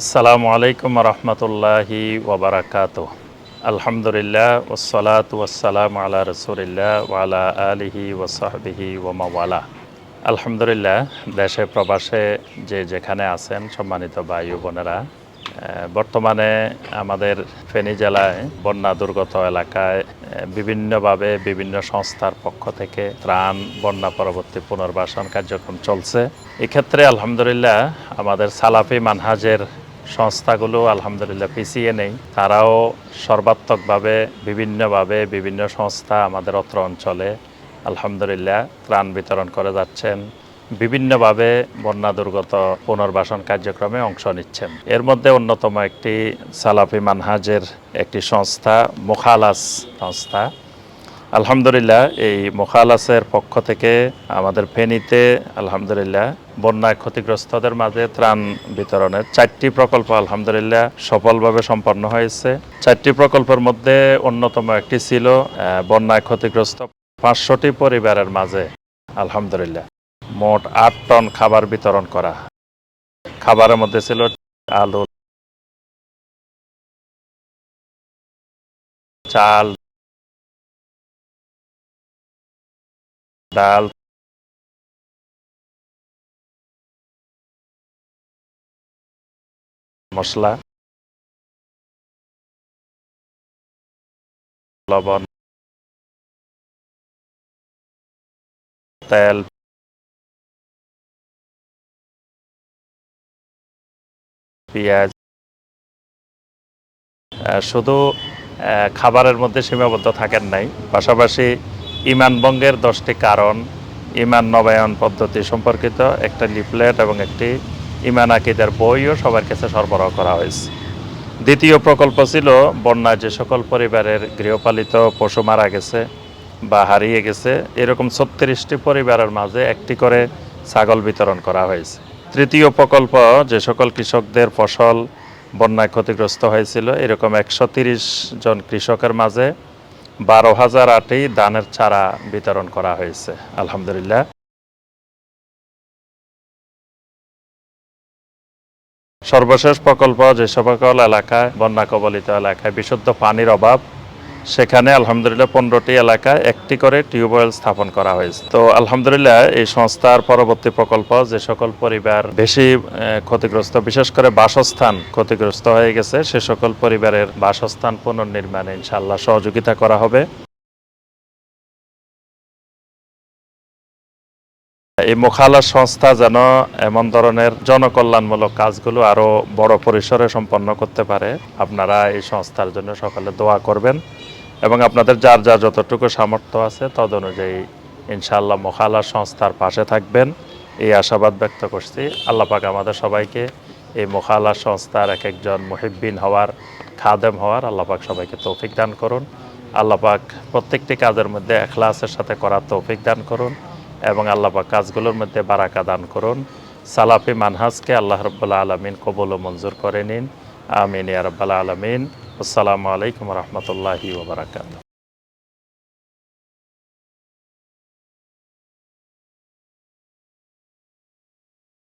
আসসালামু আলাইকুম রহমতুল্লাহি ওবরাকাত আলহামদুলিল্লাহ ওসলাত ওয়াসালাম আলা রসুলিল্লাহ ওয়ালা আলিহি ওসাহবিহি ওমাওয়ালা আলহামদুলিল্লাহ, দেশে প্রবাসে যে যেখানে আছেন সম্মানিত ও বোনেরা বর্তমানে আমাদের ফেনী জেলায় বন্যা দুর্গত এলাকায় বিভিন্নভাবে বিভিন্ন সংস্থার পক্ষ থেকে ত্রাণ, বন্যা পরবর্তী পুনর্বাসন কার্যক্রম চলছে। এক্ষেত্রে আলহামদুলিল্লাহ, আমাদের সালাফি মানহাজের সংস্থাগুলো আলহামদুলিল্লাহ পিছিয়ে নেই। তারাও সর্বাত্মকভাবে, বিভিন্নভাবে বিভিন্ন সংস্থা আমাদের অত্র অঞ্চলে আলহামদুলিল্লাহ ত্রাণ বিতরণ করে যাচ্ছেন। বিভিন্নভাবে বন্যা দুর্গত পুনর্বাসন কার্যক্রমে অংশ নিচ্ছেন। এর মধ্যে অন্যতম একটি সালাফি মানহাজের একটি সংস্থা, মোখালাস সংস্থা। আলহামদুলিল্লাহ, এই মোখালাসের পক্ষ থেকে আমাদের ফেনীতে আলহামদুলিল্লাহ, বন্যায় ক্ষতিগ্রস্তদের মাঝে ত্রাণ বিতরণের চারটি প্রকল্প আলহামদুলিল্লাহ সফলভাবে সম্পন্ন হয়েছে। চারটি প্রকল্পের মধ্যে অন্যতম একটি ছিল বন্যায় ক্ষতিগ্রস্ত পাঁচশোটি পরিবারের মাঝে আলহামদুলিল্লাহ মোট আট টন খাবার বিতরণ করা। খাবারের মধ্যে ছিল আলু, চাল ডাল। মশলা। লবণ। তেল। পেঁয়াজ। শুধু খাবারের মধ্যে সীমাবদ্ধ থাকেন নাই। পাশাপাশি ইমান বঙ্গের দশটি কারণ, ইমান নবায়ন পদ্ধতি সম্পর্কিত একটা লিফলেট এবং একটি ইমান আকিদের বইও সবার কাছে সরবরাহ করা হয়েছে। দ্বিতীয় প্রকল্প ছিল, বন্যায় যে সকল পরিবারের গৃহপালিত পশু মারা গেছে বা হারিয়ে গেছে, এরকম ছত্রিশটি পরিবারের মাঝে একটি করে ছাগল বিতরণ করা হয়েছে। তৃতীয় প্রকল্প, যে সকল কৃষকদের ফসল বন্যায় ক্ষতিগ্রস্ত হয়েছিল, এরকম একশো জন কৃষকের মাঝে বারো হাজার আটই দানের চারা বিতরণ করা হয়েছে, আলহামদুলিল্লাহ। সর্বশেষ প্রকল্প যে সকল এলাকায়, বন্যা কবলিত এলাকায় বিশুদ্ধ পানির অভাব সেখানে আলহামদুলিল্লাহ পনেরোটি এলাকায় একটি করে টিউবওয়েল স্থাপন করা হয়েছে। তো আলহামদুলিল্লাহ এই সংস্থার পরবর্তী প্রকল্প যে সকল পরিবার বেশি ক্ষতিগ্রস্ত, বিশেষ করে বাসস্থান ক্ষতিগ্রস্ত হয়ে গেছে, সে সকল পরিবারের বাসস্থান পুনর্নির্মাণে ইনশাল্লাহ সহযোগিতা করা হবে। এই মোখালা সংস্থা যেন এমন ধরনের জনকল্যাণমূলক কাজগুলো আরও বড় পরিসরে সম্পন্ন করতে পারে, আপনারা এই সংস্থার জন্য সকালে দোয়া করবেন। এবং আপনাদের যার যা যতটুকু সামর্থ্য আছে তদ অনুযায়ী ইনশাআল্লাহ মোখালা সংস্থার পাশে থাকবেন। এই আশাবাদ ব্যক্ত করছি। আল্লাহ পাক আমাদের সবাইকে এই মোখালা সংস্থার এক একজন মুহিব্বিন হওয়ার, খাদেম হওয়ার আল্লাহ পাক সবাইকে তৌফিক দান করুন। আল্লাহ পাক প্রত্যেকটি কাজের মধ্যে এখলাসের সাথে করার তৌফিক দান করুন এবং আল্লাহ পাক কাজগুলোর মধ্যে বারাকা দান করুন। সালাফি মানহাজকে আল্লাহ রব্বুল্লা আলমিন কবুল ও মঞ্জুর করে নিন। আমিন ইয়া রব্বাল আলমিন আসসালামু আলাইকুম রহমতুল্লাহি ওবরাকাত